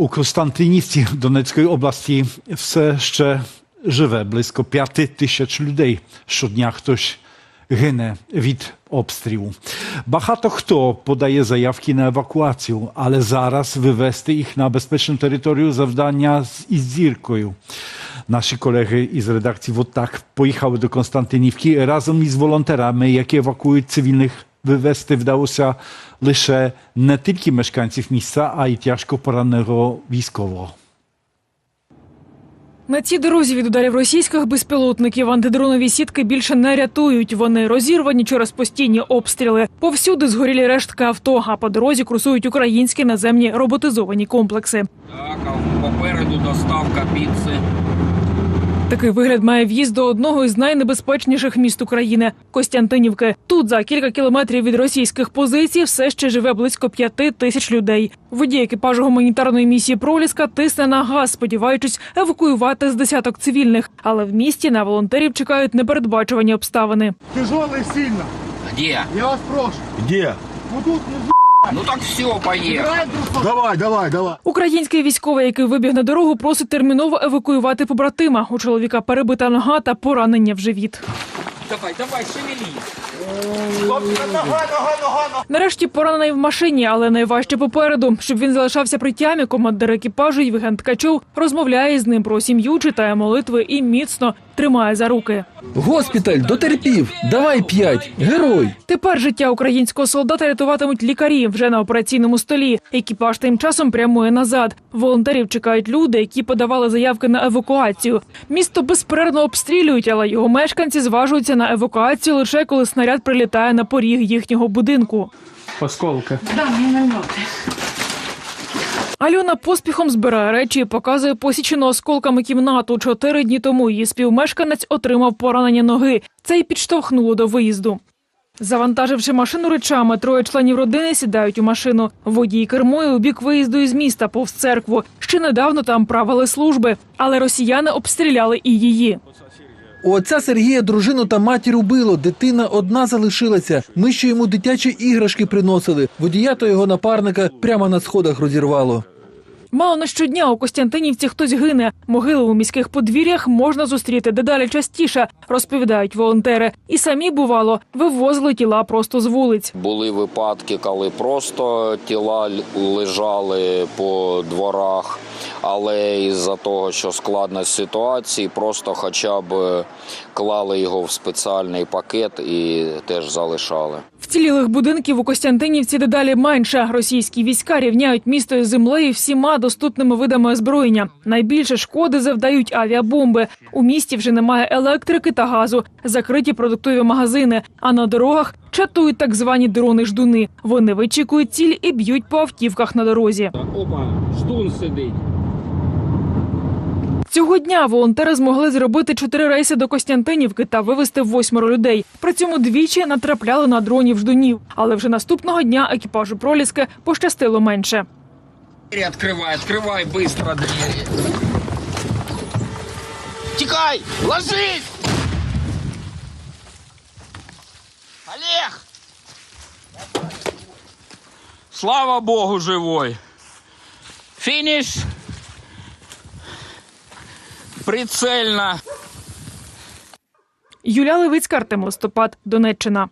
У Konstantynівці Донецької області все ще живе близько п'яти тисяч людей. Щодня хтось гине від обстрілу. Багато хто подає заявки на евакуацію, але зараз вивести їх на безпечну територію завдання з- із зіркою. Наші колеги із редакції «Вот так» поїхали до Константинівки разом із волонтерами, які евакуюють Вивести вдалося лише не тільки мешканців міста, а й тяжко пораненого військового. На цій дорозі від ударів російських безпілотників антидронові сітки більше не рятують. Вони розірвані через постійні обстріли. Повсюди згорілі рештки авто, а по дорозі курсують українські наземні роботизовані комплекси. Так, а попереду доставка піци. Такий вигляд має в'їзд до одного із найнебезпечніших міст України Костянтинівки. Тут за кілька кілометрів від російських позицій все ще живе близько п'яти тисяч людей. Водій екіпажу гуманітарної місії Проліска тисне на газ, сподіваючись евакуювати з десяток цивільних. Але в місті на волонтерів чекають непередбачувані обставини. Тяжелый сильно. Где? Я вас прошу. Где? Ну тут внизу. Ну так все, другом. Давай, давай, давай. Український військовий, який вибіг на дорогу, просить терміново евакуювати побратима. У чоловіка перебита нога та поранення в живіт. Давай, давай, шевелись. Нарешті поранений в машині, але найважче попереду. Щоб він залишався при тямі, командир екіпажу Євген Ткачов розмовляє з ним про сім'ю, читає молитви і міцно тримає за руки. Госпіталь дотерпів. Давай п'ять. Герой. Тепер життя українського солдата рятуватимуть лікарі вже на операційному столі. Екіпаж тим часом прямує назад. Волонтерів чекають люди, які подавали заявки на евакуацію. Місто безперервно обстрілюють, але його мешканці зважуються на евакуацію лише коли снаряд прилітає на поріг їхнього будинку. Осколки. Альона поспіхом збирає речі і показує посічену осколками кімнату. Чотири дні тому її співмешканець отримав поранення ноги. Це й підштовхнуло до виїзду. Завантаживши машину речами, троє членів родини сідають у машину. Водій кермує у бік виїзду із міста повз церкву. Ще недавно там правили служби, але росіяни обстріляли і її. У отця Сергія дружину та матір убило. Дитина одна залишилася. Ми ще йому дитячі іграшки приносили. Водія та його напарника прямо на сходах розірвало. Мало не щодня у Костянтинівці хтось гине. Могили у міських подвір'ях можна зустріти дедалі частіше, розповідають волонтери. І самі бувало вивозили тіла просто з вулиць. Були випадки, коли просто тіла лежали по дворах, але із-за того, що складність ситуації, просто хоча б клали його в спеціальний пакет і теж залишали. Вцілілих будинків у Костянтинівці дедалі менше. Російські війська рівняють місто із землею всіма доступними видами озброєння. Найбільше шкоди завдають авіабомби. У місті вже немає електрики та газу, закриті продуктові магазини. А на дорогах чатують так звані дрони-ждуни. Вони вичікують ціль і б'ють по автівках на дорозі. Опа, ждун сидить. Цього дня волонтери змогли зробити чотири рейси до Костянтинівки та вивезти восьмеро людей. При цьому двічі натрапляли на дронів ждунів. Але вже наступного дня екіпажу проліски пощастило менше. Двери открывай, открывай быстро двери. Тикай! Ложись! Олег! Слава Богу, живой! Финиш! Прицельно! Юля Левицька, Артем Листопад, Донеччина.